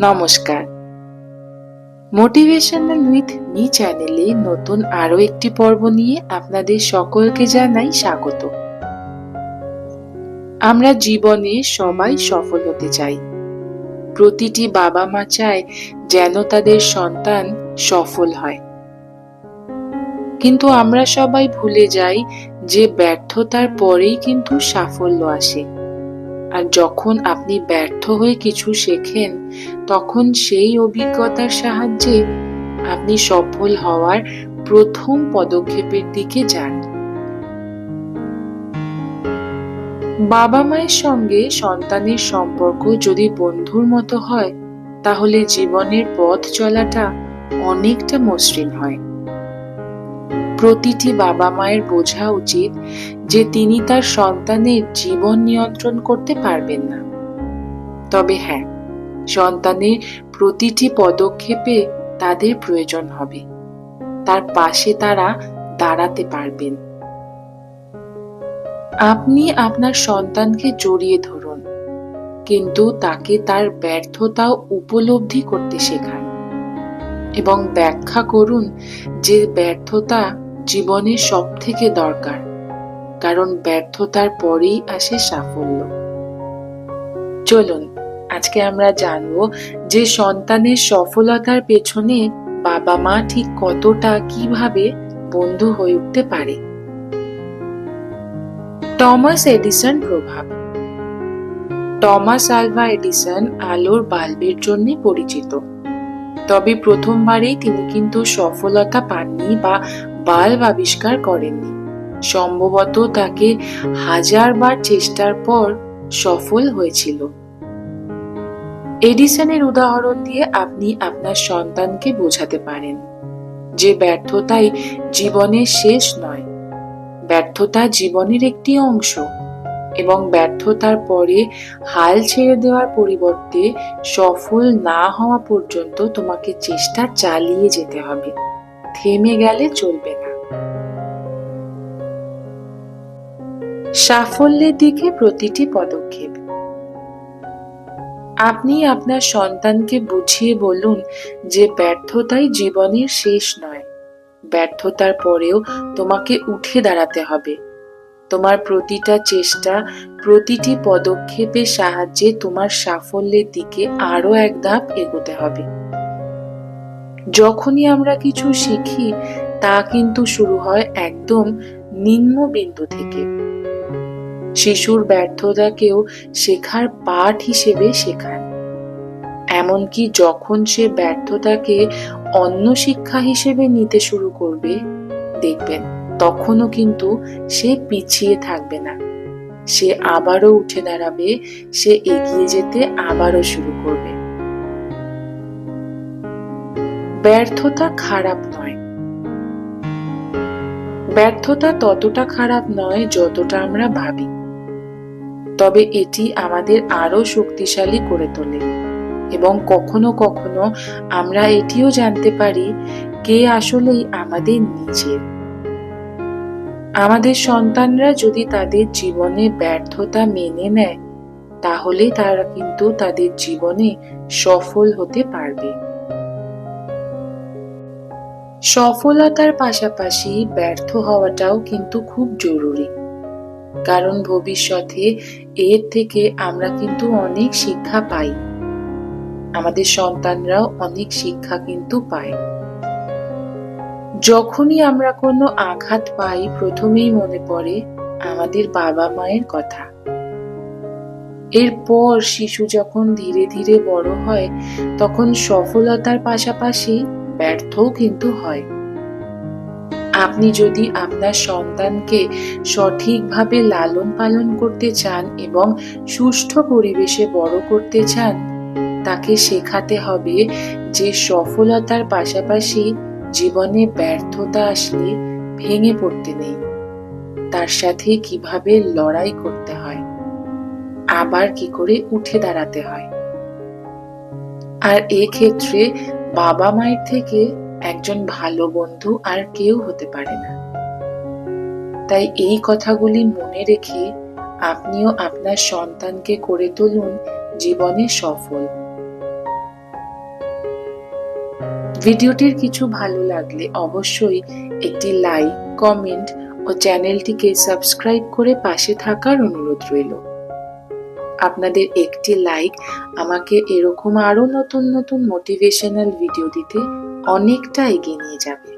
নমস্কার। Motivational with me চ্যানেলে নতুন আরও একটি পর্ব নিয়ে আপনাদের সকলকে জানাই স্বাগত। আমরা জীবনে সবাই সফল হতে চাই। প্রতিটি বাবা মা চায় যেন তাদের সন্তান সফল হয়। কিন্তু আমরা সবাই ভুলে যাই যে ব্যর্থতার পরেই কিন্তু সাফল্য আসে। আর যখন আপনি ব্যর্থ হয়ে কিছু শেখেন, তখন সেই অভিজ্ঞতার সাহায্যে আপনি সফল হওয়ার প্রথম পদক্ষেপের দিকে যান। বাবা মায়ের সঙ্গে সন্তানের সম্পর্ক যদি বন্ধুর মতো হয়, তাহলে জীবনের পথ চলাটা অনেকটা মসৃণ হয়। প্রতিটি বাবা মায়ের বোঝা উচিত যে তিনি তার সন্তানের জীবন নিয়ন্ত্রণ করতে পারবেন না। তবে হ্যাঁ সন্তানের প্রতিটি পদক্ষেপে তাদের প্রয়োজন হবে। তার পাশে তারা দাঁড়াতে পারবেন। আপনি আপনার সন্তানকে জড়িয়ে ধরুন, কিন্তু তাকে তার ব্যর্থতা উপলব্ধি করতে শেখান এবং ব্যাখ্যা করুন যে ব্যর্থতা জীবনের সব থেকে দরকার, কারণ ব্যর্থতার পরেই আসে সাফল্য। চলুন, আজকে আমরা জানব যে সন্তানের সফলতার পেছনে বাবা মা ঠিক কতটা, কীভাবে বন্ধু হয়ে উঠতে পারে? টমাস এডিসন প্রভাব। টমাস আলভা এডিসন আলোর বাল্বের জন্য পরিচিত। তবে প্রথমবারেই তিনি কিন্তু সফলতা পাননি বা বাল্ব আবিষ্কার করেননি। সম্ভবত তাকে হাজারবার চেষ্টার পর সফল হয়েছিল। এডিসনের উদাহরণ দিয়ে আপনি আপনার সন্তানকে বোঝাতে পারেন যে ব্যর্থতাই জীবনের শেষ নয়। ব্যর্থতা জীবনের একটি অংশ এবং ব্যর্থতার পরে হাল ছেড়ে দেওয়ার পরিবর্তে সফল না হওয়া পর্যন্ত তোমাকে চেষ্টা চালিয়ে যেতে হবে। থেমে গেলে চলবে না। সাফল্যের দিকে প্রতিটি পদক্ষেপ। আপনি আপনার সন্তানকে বুঝিয়ে বলুন যে ব্যর্থতাই জীবনের শেষ নয়। ব্যর্থতার পরেও তোমাকে উঠে দাঁড়াতে হবে। তোমার প্রতিটা চেষ্টা, প্রতিটি পদক্ষেপের সাহায্যে তোমার সাফল্যের দিকে আরও এক ধাপ এগোতে হবে। যখনই আমরা কিছু শিখি, তা কিন্তু শুরু হয় একদম নিম্ন বিন্দু থেকে। শিশুর ব্যর্থতাকেও শেখার পাঠ হিসেবে শেখান এমনকি যখন সে ব্যর্থতাকে অন্য শিক্ষা হিসেবে নিতে শুরু করবে, দেখবেন তখনও কিন্তু সে পিছিয়ে থাকবে না। সে আবারও উঠে দাঁড়াবে, সে এগিয়ে যেতে আবারও শুরু করবে। ব্যর্থতা খারাপ নয়। ব্যর্থতা ততটা খারাপ নয় যতটা আমরা ভাবি। তবে এটি আমাদের আরও শক্তিশালী করে তোলে। এবং কখনো কখনো আমরা এটিও জানতে পারি কে আসলেই আমাদের নিজের। আমাদের সন্তানরা যদি তাদের জীবনে ব্যর্থতা মেনে নেয়, তাহলে তারা কিন্তু তাদের জীবনে সফল হতে পারবে। সফলতার পাশাপাশি ব্যর্থ হওয়াটাও কিন্তু খুব জরুরি। কারণ ভবিষ্যতে এর থেকে আমরা কিন্তু অনেক শিক্ষা পাই। আমাদের সন্তানরাও অনেক শিক্ষা কিন্তু পায়। যখনই আমরা কোনো আঘাত পাই, প্রথমেই মনে পড়ে আমাদের বাবা মায়ের কথা। এরপর শিশু যখন ধীরে ধীরে বড় হয়, তখন সফলতার পাশাপাশি ব্যর্থও কিন্তু হয়। আপনি যদি আপনার সন্তানকে সঠিকভাবে লালন পালন করতে চান এবং সুষ্ঠু পরিবেশে বড় করতে চান, তাকে শেখাতে হবে যে সফলতার পাশাপাশি জীবনে ব্যর্থতা আসলে ভেঙে পড়তে নেই। তার সাথে কীভাবে লড়াই করতে হয়, আবার কি করে উঠে দাঁড়াতে হয়। আর এক্ষেত্রে বাবা মায়ের থেকে একজন ভালো বন্ধু আর কেউ হতে পারে না। তাই এই কথাগুলি মনে রেখে আপনিও আপনার সন্তানকে করে তুলুন জীবনে সফল। ভিডিওটির কিছু ভালো লাগলে অবশ্যই একটি লাইক, কমেন্ট ও চ্যানেলটিকে সাবস্ক্রাইব করে পাশে থাকার অনুরোধ রইল। আপনাদের একটি লাইক আমাকে এরকম আরও নতুন নতুন মোটিভেশনাল ভিডিও দিতে অনেকটা এগিয়ে নিয়ে যাবে।